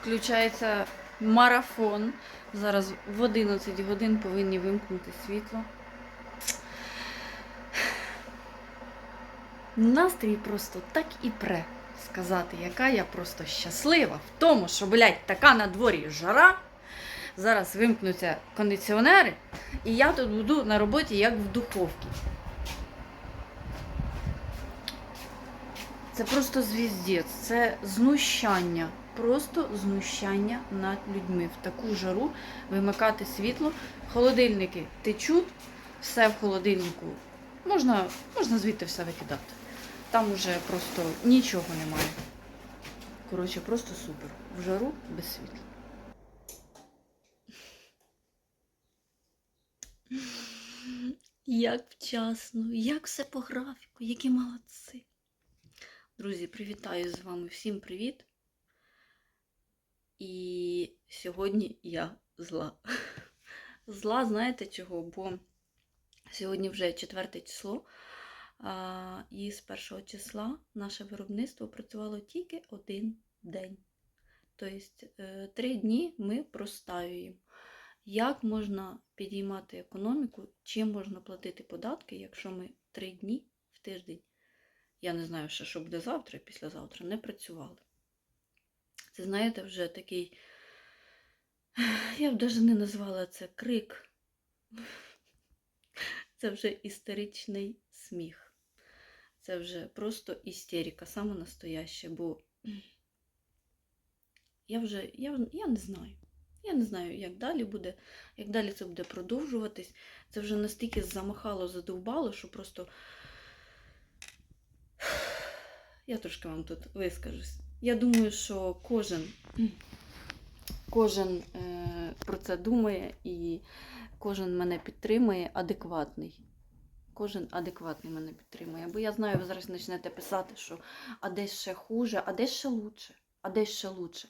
включається марафон. Зараз в 11 годин повинні вимкнути світло. Настрій просто так і пре сказати, яка я просто щаслива в тому, що, блядь, така на дворі жара. Зараз вимкнуться кондиціонери, і я тут буду на роботі як в духовці. Це просто звіздець, це знущання, просто знущання над людьми. В таку жару вимикати світло, холодильники течуть, все в холодильнику. Можна, можна звідти все викидати. Там уже просто нічого немає. Коротше, просто супер. В жару без світла. Як вчасно, як все по графіку, які молодці. Друзі, привітаю з вами всім привіт. І сьогодні я зла. Зла, знаєте чого? Бо сьогодні вже четверте число, а, і з першого числа наше виробництво працювало тільки один день. Тобто е, три дні ми простаюємо. Як можна підіймати економіку, чим можна платити податки, якщо ми три дні в тиждень, я не знаю що буде завтра і післязавтра, не працювали. Це, знаєте, вже такий, я б навіть не назвала це крик. Це вже істеричний сміх. Це вже просто істерика, саме настояща, бо я вже, я, я не знаю. Я не знаю, як далі буде, як далі це буде продовжуватись. Це вже настільки замахало, задовбало, що просто я трошки вам тут вискажусь. Я думаю, що кожен, кожен е, про це думає і кожен мене підтримує адекватний. Кожен адекватний мене підтримує. Бо я знаю, ви зараз почнете писати, що а десь ще хуже, а десь ще лучше, а десь ще лучше.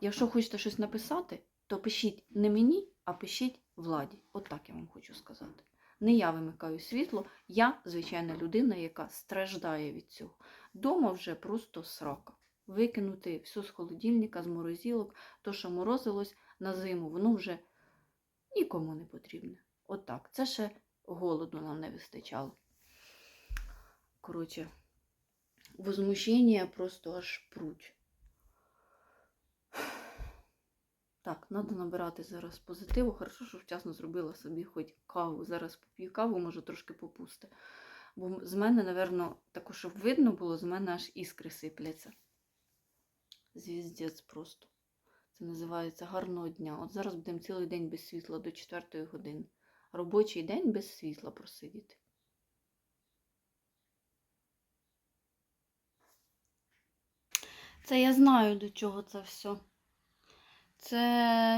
Якщо хочете щось написати, то пишіть не мені, а пишіть владі. От так я вам хочу сказати. Не я вимикаю світло, я звичайна людина, яка страждає від цього. Дома вже просто срака. Викинути все з холодильника, з морозилок, то, що морозилось на зиму, воно вже нікому не потрібне. От. Це ще голоду нам не вистачало. Коротше, возмущення просто аж пруть. Так, треба набирати зараз позитиву. Хорошо, що вчасно зробила собі хоч каву. Зараз поп'ю каву, може трошки попусти. Бо з мене, напевно, також, щоб видно було, з мене аж іскри сипляться. Звіздець просто. Це називається гарного дня. От зараз будемо цілий день без світла до 4 години. Робочий день без світла просидіти. Це я знаю, до чого це все. Це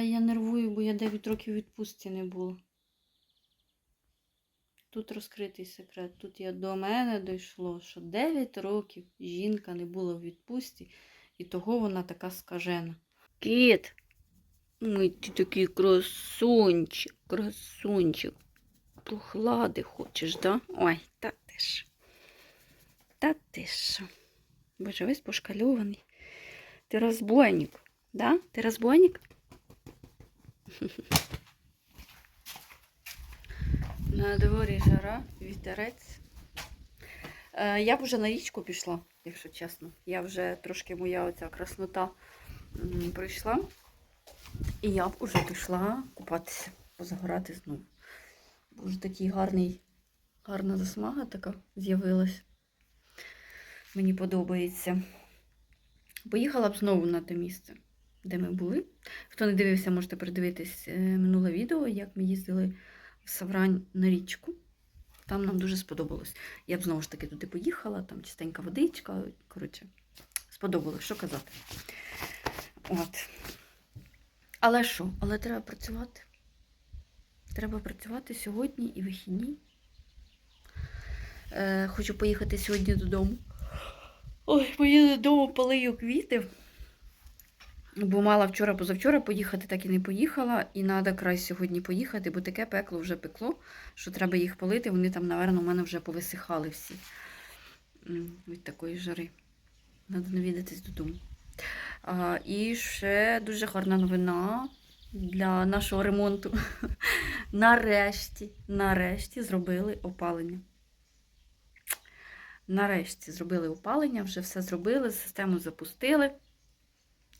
я нервую, бо я 9 років відпустці не було. Тут розкритий секрет. Тут я до мене дійшло, що 9 років жінка не була в відпустці, і того вона така скажена. Кіт, ой, ти такий красунчик, красунчик. Прохлади хочеш, да? Ой, та ти ж. Та ти ж. Боже, весь пошкальований. Ти розбойник. Да? Ти розбойник? На дворі жара, вітерець. Е, я б вже на річку пішла, якщо чесно. Я вже трошки моя оця краснота м, пройшла. І я б уже пішла купатися, позагорати знову. Бо вже такий гарний, гарна засмага така з'явилась. Мені подобається. Поїхала б знову на те місце, де ми були. Хто не дивився, можете передивитись е, минуле відео, як ми їздили в Саврань на річку. Там нам дуже сподобалось. Я б знову ж таки туди поїхала, там чистенька водичка. Коротше, сподобалось, що казати. От. Але що? Але треба працювати. Треба працювати сьогодні і вихідні. Е, хочу поїхати сьогодні додому. Ой, поїду додому, полию квіти. Бо мала вчора, позавчора поїхати, так і не поїхала. І треба край сьогодні поїхати, бо таке пекло вже пекло, що треба їх полити. Вони там, напевно, у мене вже повисихали всі від такої жари. Треба навідатись додому. А, і ще дуже гарна новина для нашого ремонту. Нарешті, нарешті зробили опалення. Нарешті зробили опалення, вже все зробили, систему запустили.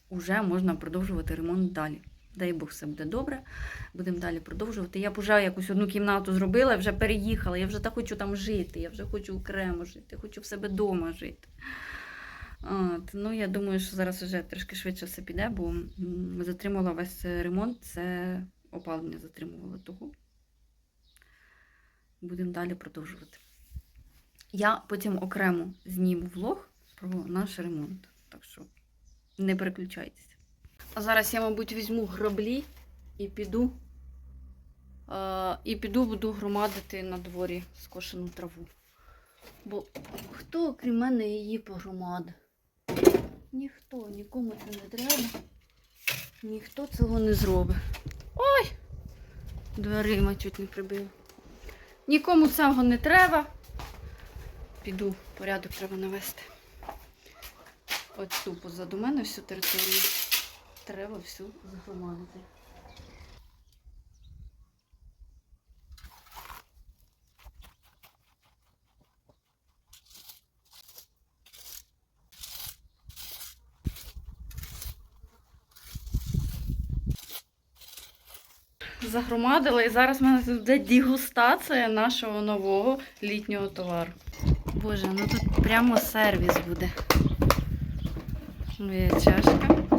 Уже можна продовжувати ремонт далі. Дай Бог, все буде добре. Будемо далі продовжувати. Я б вже якусь одну кімнату зробила, вже переїхала. Я вже так хочу там жити. Я вже хочу окремо жити, хочу в себе вдома жити. От, ну, я думаю, що зараз вже трішки швидше все піде, бо затримала весь ремонт, це опалення затримувало того. Будемо далі продовжувати. Я потім окремо зніму влог про наш ремонт. Так що не переключайтеся. А зараз я, мабуть, візьму граблі і піду. е, і піду буду громадити на дворі скошену траву. Бо хто, крім мене, її погромадить? Ніхто, нікому це не треба. Ніхто цього не зробить. Ой! Дверима чуть не прибив. Нікому цього не треба. Піду, порядок треба навести. Ту позаду мене всю територію. Треба всю загромадити. Загромадила і зараз в мене буде дегустація нашого нового літнього товару. Боже, ну тут прямо сервіс буде. Моя чашка.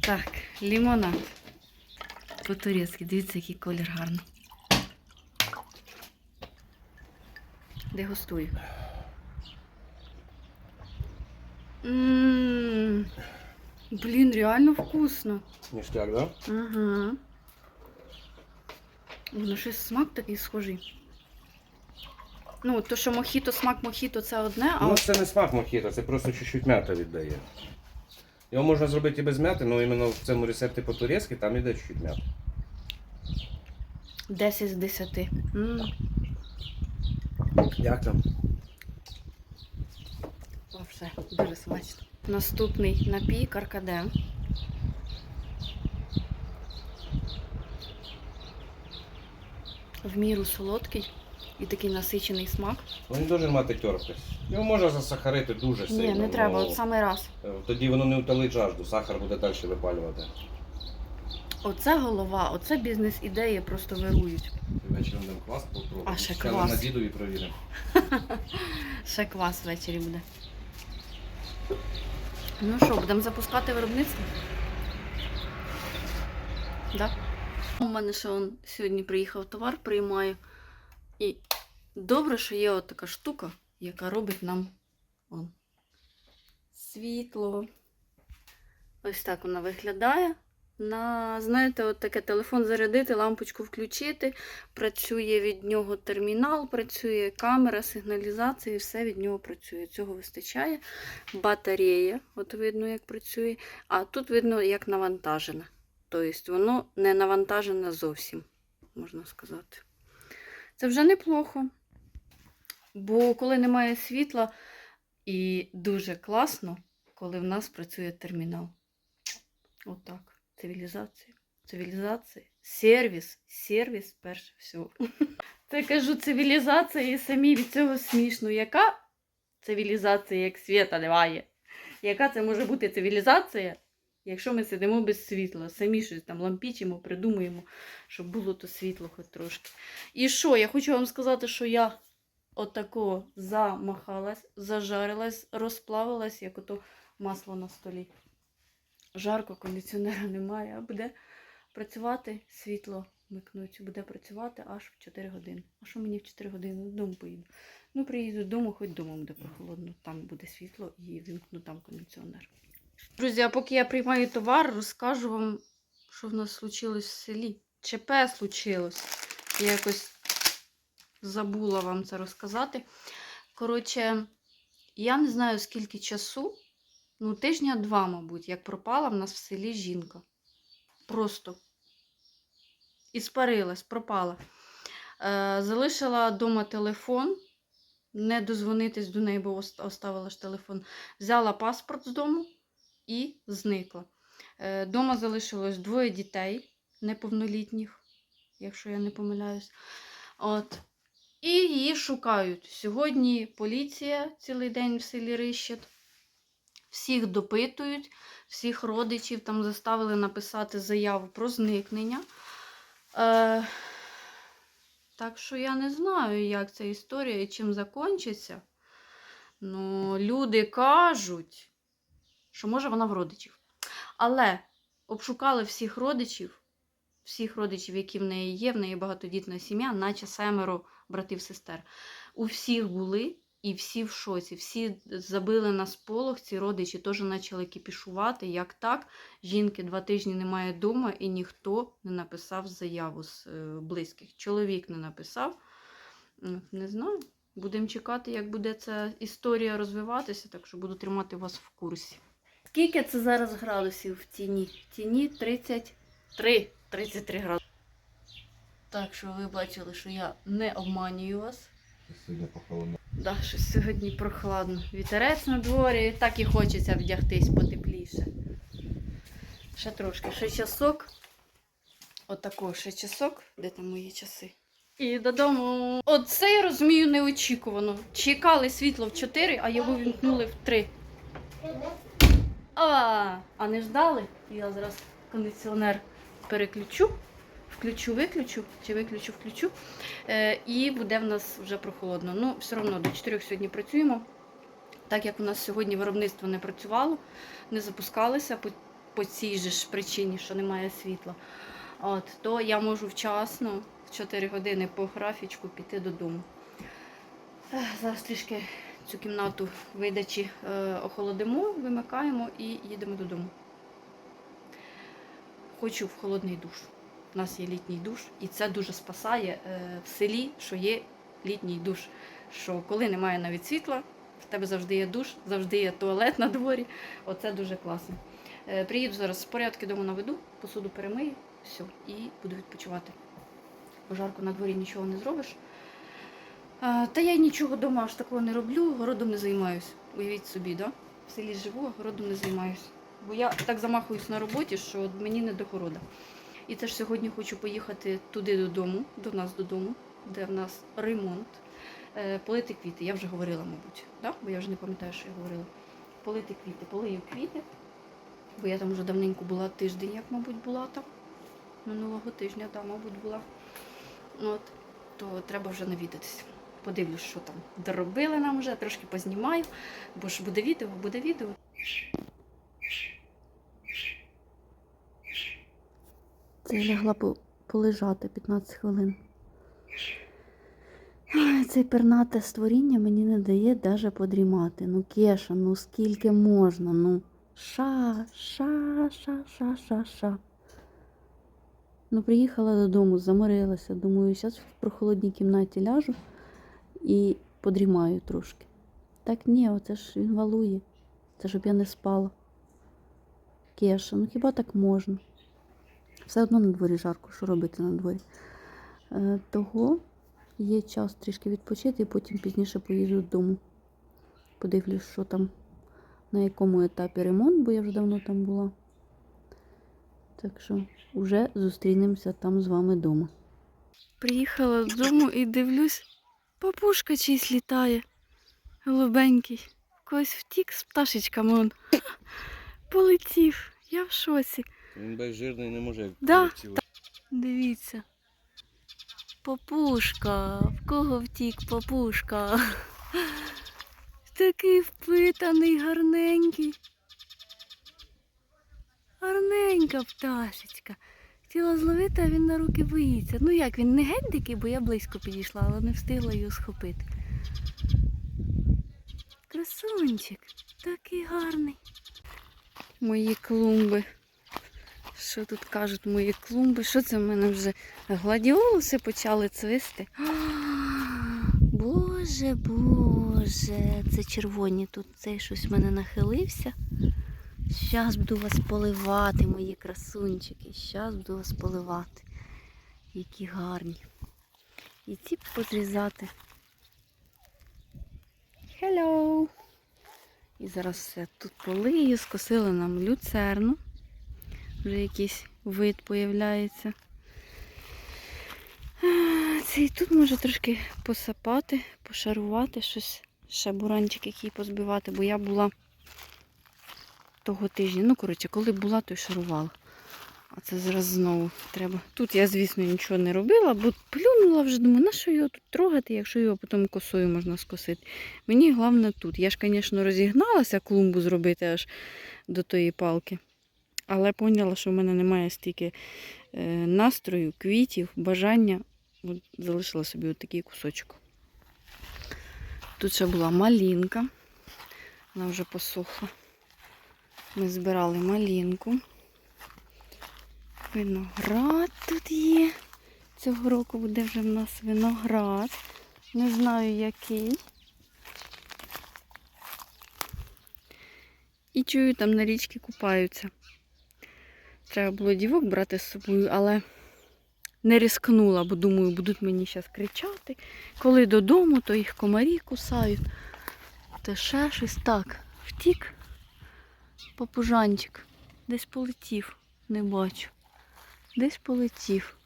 Так, лимонад. По-турецьки, дивіться, який колір гарний. Дегустую. Ммм. Блін, реально вкусно. Ништяк, да? Ага. Воно щось смак такий схожий. Ну, то, що мохіто, смак мохіто це одне, а Ну, це не смак мохіто, це просто чуть-чуть м'ята віддає. Його можна зробити і без м'яти, але іменно в цьому рецепті по-турецьки там іде чуть-чуть м'ята. 10 з 10. М, Як там? Вообще, дуже смачно. Наступний напій каркаде. В міру солодкий і такий насичений смак. Він дуже мати терпкість. Його можна засахарити дуже сильно. Ні, не треба, от самий раз. е, Тоді воно не утолить жажду, сахар буде далі випалювати. Оце голова, оце бізнес-ідеї просто вирують. Вечором будемо квас попробуємо. А, ще квас. на дідові провіримо. Ще квас ввечері буде. Ну що, будемо запускати виробництво? Да? У мене ще он сьогодні приїхав товар, приймаю. І добре, що є от така штука, яка робить нам он, світло. Ось так вона виглядає. На, знаєте, от таке телефон зарядити, лампочку включити. Працює від нього термінал, працює камера, сигналізація, і все від нього працює. Цього вистачає. Батарея, от видно, як працює. А тут видно, як навантажена. Тобто воно не навантажене зовсім, можна сказати. Це вже неплохо. Бо коли немає світла, і дуже класно, коли в нас працює термінал. Отак. Цивілізація. Цивілізація. Сервіс. Сервіс перше всього. Це кажу цивілізація і самі від цього смішно. Яка цивілізація, як світа немає? Яка це може бути цивілізація, якщо ми сидимо без світла? Самі щось там лампічимо, придумуємо, щоб було то світло хоч трошки. І що? Я хочу вам сказати, що я отако замахалась, зажарилась, розплавилась, як ото масло на столі. Жарко, кондиціонера немає, а буде працювати світло вмикнуть, буде працювати аж в 4 години. А що мені в 4 години додому поїду? Ну, приїду додому, хоч дома буде прохолодно, там буде світло і вимкну там кондиціонер. Друзі, а поки я приймаю товар, розкажу вам, що в нас случилось в селі. ЧП случилось. Я якось забула вам це розказати. Коротше, я не знаю, скільки часу, ну, тижня два, мабуть, як пропала в нас в селі жінка. Просто і спарилась, пропала. Е, залишила вдома телефон, не дозвонитись до неї, бо оставила ж телефон. Взяла паспорт з дому і зникла. Е, Дома залишилось двоє дітей неповнолітніх, якщо я не помиляюсь. От. І її шукають. Сьогодні поліція цілий день в селі Рищет. Всіх допитують, всіх родичів там заставили написати заяву про зникнення. Е, так що я не знаю, як ця історія і чим закінчиться. Ну, люди кажуть, що може вона в родичів. Але обшукали всіх родичів, всіх родичів, які в неї є, в неї багатодітна сім'я, наче семеро братів-сестер. У всіх були і всі в шоці. Всі забили на сполох, ці родичі теж почали кіпішувати. Як так? Жінки два тижні немає вдома і ніхто не написав заяву з е, близьких. Чоловік не написав. Не знаю. Будемо чекати, як буде ця історія розвиватися, так що буду тримати вас в курсі. Скільки це зараз градусів в тіні? В тіні 33. 33 градуси. Так що ви бачили, що я не обманюю вас. Сьогодні похолодно. Да, щось сьогодні прохладно. Вітерець на дворі, так і хочеться вдягтись потепліше. Ще трошки, ще часок. Отако, ще часок. Де там мої часи? І додому. Оце я розумію неочікувано. Чекали світло в 4, а його вімкнули в 3. А, а не ждали? Я зараз кондиціонер переключу, включу, виключу, чи виключу, включу. Е, і буде в нас вже прохолодно. Ну, все одно до 4 сьогодні працюємо. Так як у нас сьогодні виробництво не працювало, не запускалося по, по цій же ж причині, що немає світла. От, то я можу вчасно, в 4 години по графічку, піти додому. Зараз трішки цю кімнату видачі е, охолодимо, вимикаємо і їдемо додому. Хочу в холодний душ. У нас є літній душ, і це дуже спасає е, в селі, що є літній душ. Що коли немає навіть світла, в тебе завжди є душ, завжди є туалет на дворі. Оце дуже класно. Е, приїду зараз з порядки дому наведу, посуду перемию, все, і буду відпочивати. Бо жарко на дворі нічого не зробиш. Е, та я нічого вдома аж такого не роблю, городом не займаюсь. Уявіть собі, да? в селі живу, городом не займаюсь. Бо я так замахуюсь на роботі, що мені не до города. І теж сьогодні хочу поїхати туди додому, до нас додому, де в нас ремонт. Е, Полити квіти. Я вже говорила, мабуть, да? бо я вже не пам'ятаю, що я говорила. Полити квіти, полию квіти. Бо я там вже давненько була тиждень, як, мабуть, була там. Минулого тижня, да, мабуть, була. От, то треба вже навідатися. Подивлюсь, що там доробили нам вже, трошки познімаю, бо ж буде відео, буде відео. Це я лягла полежати 15 хвилин. Ай, Це пернате створіння мені не дає навіть подрімати. Ну, Кеша, ну скільки можна? Ну, ша, ша, ша, ша, ша, ша. Ну, приїхала додому, заморилася. Думаю, зараз в прохолодній кімнаті ляжу і подрімаю трошки. Так ні, оце ж він валує. Це щоб я не спала. Кеша, ну хіба так можна? Все одно на дворі жарко, що робити на дворі. Е, того є час трішки відпочити і потім пізніше поїду додому. Подивлюсь, що там, на якому етапі ремонт, бо я вже давно там була. Так що вже зустрінемося там з вами вдома. Приїхала додому і дивлюсь, папушка чийсь літає. Голубенький. В когось втік з пташечками он. Полетів. Я в шоці. Він безжирний не може як Да. Дивіться. Папушка. В кого втік папушка? Такий впитаний, гарненький. Гарненька пташечка. Хотіла зловити, а він на руки боїться. Ну як, він не геть дикий, бо я близько підійшла, але не встигла його схопити. Красунчик, такий гарний. Мої клумби. Що тут кажуть мої клумби? Що це в мене вже гладіолуси почали цвисти? Боже, боже, це червоні тут. Цей щось в мене нахилився. Щас буду вас поливати, мої красунчики. Щас буду вас поливати. Які гарні. І ці позрізати. Hello! І зараз все тут полию, скосили нам люцерну. Вже якийсь вид появляється. А, Цей тут може трошки посапати, пошарувати щось, ще буранчик який позбивати, бо я була того тижня. Ну, коротше, коли була, то й шарувала. А це зараз знову треба. Тут я, звісно, нічого не робила, бо плюнула вже, думаю, на що його тут трогати, якщо його потім косою можна скосити. Мені головне тут. Я ж, звісно, розігналася клумбу зробити аж до тої палки. Але поняла, що в мене немає стільки е, настрою, квітів, бажання. От залишила собі от такий кусочок. Тут ще була малінка. Вона вже посохла. Ми збирали малінку. Виноград тут є. Цього року буде вже в нас виноград. Не знаю який. І чую, там на річці купаються. Треба було дівок брати з собою, але не рискнула, бо думаю, будуть мені зараз кричати. Коли додому, то їх комарі кусають. То ще щось так. Втік папужанчик. Десь полетів, не бачу. Десь полетів.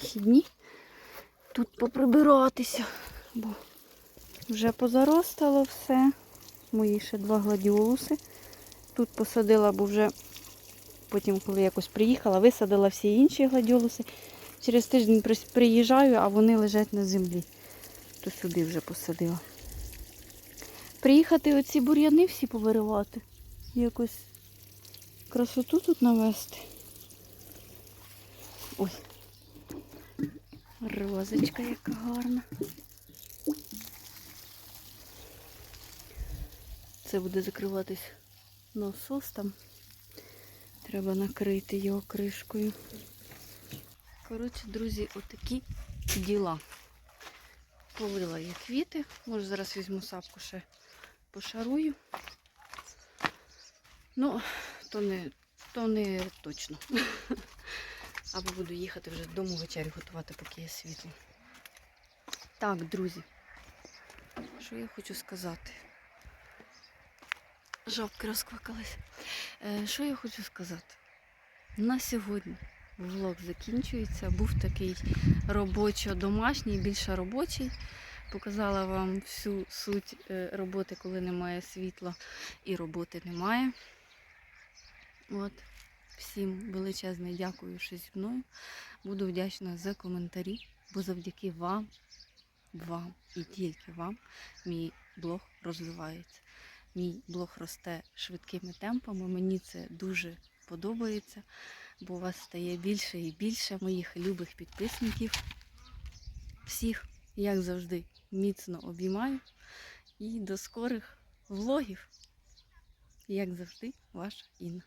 Вихідні? Тут поприбиратися, бо вже позаростало все. Мої ще два гладіолуси. Тут посадила, бо вже потім, коли якось приїхала, висадила всі інші гладіолуси. Через тиждень приїжджаю, а вони лежать на землі. То сюди вже посадила. Приїхати оці бур'яни всі повиривати. Якось красоту тут навести. Ой. Розочка яка гарна. Це буде закриватись насос там. Треба накрити його кришкою. Коротше, друзі, отакі діла. Полила я квіти. Може зараз візьму сапку ще пошарую. Ну, то не, то не точно. Або буду їхати вже додому вечерю готувати, поки є світло. Так, друзі, що я хочу сказати? Жабки розквакались. Е, що я хочу сказати? На сьогодні влог закінчується. Був такий робочо-домашній, більше робочий. Показала вам всю суть е, роботи, коли немає світла і роботи немає. От. Всім величезне дякую, що зі мною. Буду вдячна за коментарі, бо завдяки вам, вам і тільки вам мій блог розвивається. Мій блог росте швидкими темпами. Мені це дуже подобається, бо у вас стає більше і більше моїх любих підписників. Всіх, як завжди, міцно обіймаю. І до скорих влогів. Як завжди, ваша Інна.